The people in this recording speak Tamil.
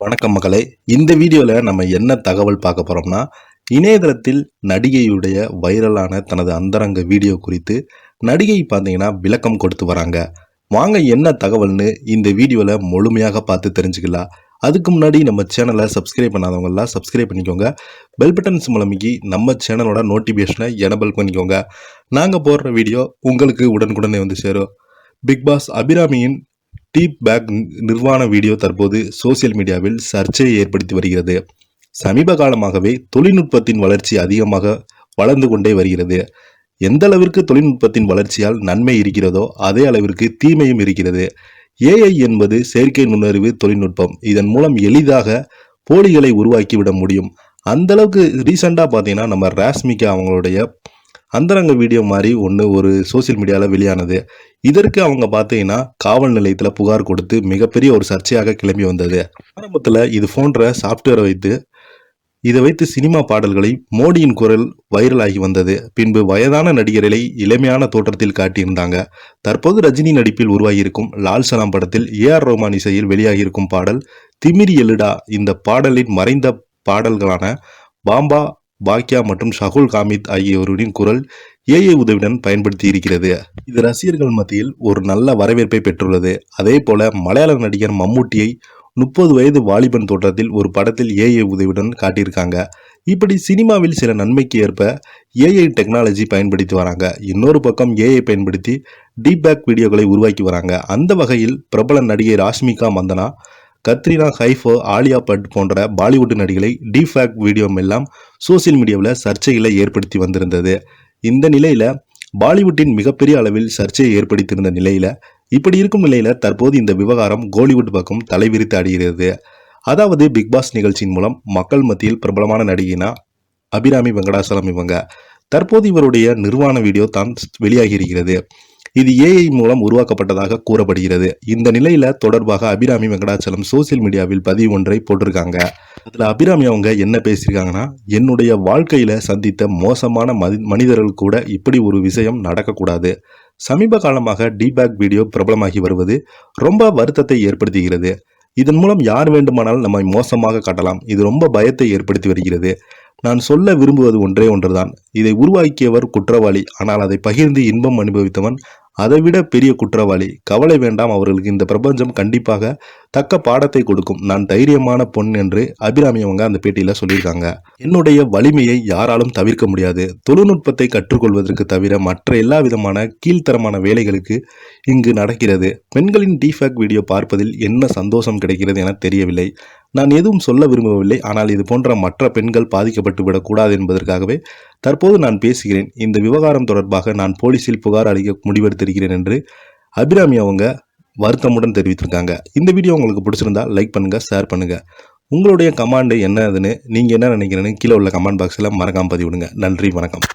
வணக்கம் மகளே. இந்த வீடியோவில் நம்ம என்ன தகவல் பார்க்க போகிறோம்னா இணையதளத்தில் நடிகையுடைய வைரலான தனது அந்தரங்க வீடியோ குறித்து நடிகை பார்த்தீங்கன்னா விளக்கம் கொடுத்து வராங்க. வாங்க என்ன தகவல்னு இந்த வீடியோவில் முழுமையாக பார்த்து தெரிஞ்சுக்கலாம். அதுக்கு முன்னாடி நம்ம சேனலை சப்ஸ்கிரைப் பண்ணாதவங்கலாம் சப்ஸ்கிரைப் பண்ணிக்கோங்க. பெல் பட்டன்ஸ் மூலமிக்கி நம்ம சேனலோட நோட்டிஃபிகேஷனை எனபிள் பண்ணிக்கோங்க. நாங்கள் போடுற வீடியோ உங்களுக்கு உடனுக்குடனே வந்து சேரும். பிக் பாஸ் அபிராமியின் டீப் பேக் நிர்வாண வீடியோ தற்போது சோசியல் மீடியாவில் சர்ச்சையை ஏற்படுத்தி வருகிறது. சமீப காலமாகவே தொழில்நுட்பத்தின் வளர்ச்சி அதிகமாக வளர்ந்து கொண்டே வருகிறது. எந்த அளவிற்கு தொழில்நுட்பத்தின் வளர்ச்சியால் நன்மை இருக்கிறதோ அதே அளவிற்கு தீமையும் இருக்கிறது. ஏஐ என்பது செயற்கை நுண்ணறிவு தொழில்நுட்பம். இதன் மூலம் எளிதாக போலிகளை உருவாக்கிவிட முடியும். அந்த அளவுக்கு ரீசெண்டாக பார்த்தீங்கன்னா நம்ம ராஸ்மிகா அவங்களுடைய அந்தரங்க வீடியோ மாதிரி ஒன்று ஒரு சோசியல் மீடியாவில் வெளியானது. இதற்கு அவங்க பார்த்தீங்கன்னா காவல் நிலையத்தில் புகார் கொடுத்து மிகப்பெரிய ஒரு சர்ச்சையாக கிளம்பி வந்தது. ஆரம்பத்தில் இது போன்ற சாஃப்ட்வேரை வைத்து இதை வைத்து சினிமா பாடல்களை மோடியின் குரல் வைரலாகி வந்தது. பின்பு வயதான நடிகர்களை இளமையான தோற்றத்தில் காட்டியிருந்தாங்க. தற்போது ரஜினி நடிப்பில் உருவாகியிருக்கும் லால் சலாம் படத்தில் ஏ ஆர் ரோமான் இசையில் வெளியாகியிருக்கும் பாடல் திமிரி எழுடா இந்த பாடலின் மறைந்த பாடல்களான பாம்பா பாக்யா மற்றும் ஷகுல் காமித் ஆகியோரின் குரல் ஏஐ உதவியுடன் பயன்படுத்தி இருக்கிறது இது ரசிகர்கள் மத்தியில் ஒரு நல்ல வரவேற்பை பெற்றுள்ளது. அதே போல மலையாள நடிகர் மம்மூட்டியை முப்பது வயது வாலிபன் தோற்றத்தில் ஒரு படத்தில் ஏஐ உதவியுடன் காட்டியிருக்காங்க. இப்படி சினிமாவில் சில நன்மைக்கு ஏற்ப ஏஐ டெக்னாலஜி பயன்படுத்தி வராங்க. இன்னொரு பக்கம் ஏஐ பயன்படுத்தி டீபேக் வீடியோக்களை உருவாக்கி வராங்க. அந்த வகையில் பிரபல நடிகை ராஷ்மிகா மந்தனா கத்ரினா ஹைஃபோ ஆலியா பட் போன்ற பாலிவுட் நடிகளை டிஃபேக் வீடியோ எல்லாம் சோசியல் மீடியாவில் சர்ச்சைகளை ஏற்படுத்தி வந்திருந்தது. இந்த நிலையில் பாலிவுட்டின் மிகப்பெரிய அளவில் சர்ச்சையை ஏற்படுத்தியிருந்த நிலையில் இப்படி இருக்கும் நிலையில் தற்போது இந்த விவகாரம் கோலிவுட் பக்கம் தலைவிரித்து அடைகிறது. அதாவது பிக் பாஸ் நிகழ்ச்சியின் மூலம் மக்கள் மத்தியில் பிரபலமான நடிகைனா அபிராமி வெங்கடாசலம் இவங்க. தற்போது இவருடைய நிர்வாண வீடியோ தான் வெளியாகி இருக்கிறது. இது ஏஐ மூலம் உருவாக்கப்பட்டதாக கூறப்படுகிறது. இந்த நிலையில தொடர்பாக அபிராமி வெங்கடாச்சலம் சோசியல் மீடியாவில் பதிவு ஒன்றை போட்டிருக்காங்க. அதுல அபிராமி அவங்க என்ன பேசியிருக்காங்கன்னா என்னுடைய வாழ்க்கையில சந்தித்த மோசமான மதி மனிதர்கள் கூட இப்படி ஒரு விஷயம் நடக்கக்கூடாது. சமீப காலமாக டிபேக் வீடியோ பிரபலமாகி வருவது ரொம்ப வருத்தத்தை ஏற்படுத்துகிறது. இதன் மூலம் யார் வேண்டுமானாலும் நம்மை மோசமாக காட்டலாம். இது ரொம்ப பயத்தை ஏற்படுத்தி வருகிறது. நான் சொல்ல விரும்புவது ஒன்றே ஒன்றுதான். இதை உருவாக்கியவர் குற்றவாளி. ஆனால் அதை பகிர்ந்து இன்பம் அனுபவித்தவன் அதைவிட பெரிய குற்றவாளி. கவலை வேண்டாம் அவர்களுக்கு இந்த பிரபஞ்சம் கண்டிப்பாக தக்க பாடத்தை கொடுக்கும் நான் தைரியமான பொன் என்று அபிராமி அவங்க அந்த பேட்டியில சொல்லியிருக்காங்க. என்னுடைய வலிமையை யாராலும் தவிர்க்க முடியாது. தொழில்நுட்பத்தை கற்றுக்கொள்வதற்கு தவிர மற்ற எல்லா விதமான கீழ்த்தரமான வேலைகளுக்கு இங்கு நடக்கிறது. பெண்களின் டிஃபேக் வீடியோ பார்ப்பதில் என்ன சந்தோஷம் கிடைக்கிறது என தெரியவில்லை. நான் எதுவும் சொல்ல விரும்பவில்லை. ஆனால் இது போன்ற மற்ற பெண்கள் பாதிக்கப்பட்டு விடக்கூடாது என்பதற்காகவே தற்போது நான் பேசுகிறேன். இந்த விவகாரம் தொடர்பாக நான் போலீசில் புகார் அளிக்க முடிவெடுத்திருக்கிறேன் என்று அபிராமி அவங்க வருத்தமுடன் தெரிவித்திருக்காங்க. இந்த வீடியோ உங்களுக்கு பிடிச்சிருந்தா லைக் பண்ணுங்கள் ஷேர் பண்ணுங்கள் உங்களுடைய கமாண்டு என்னதுன்னு நீங்கள் என்ன நினைக்கிறேன்னு கீழே உள்ள கமெண்ட் பாக்ஸில் மறக்காமல் பதிவிடுங்க. நன்றி வணக்கம்.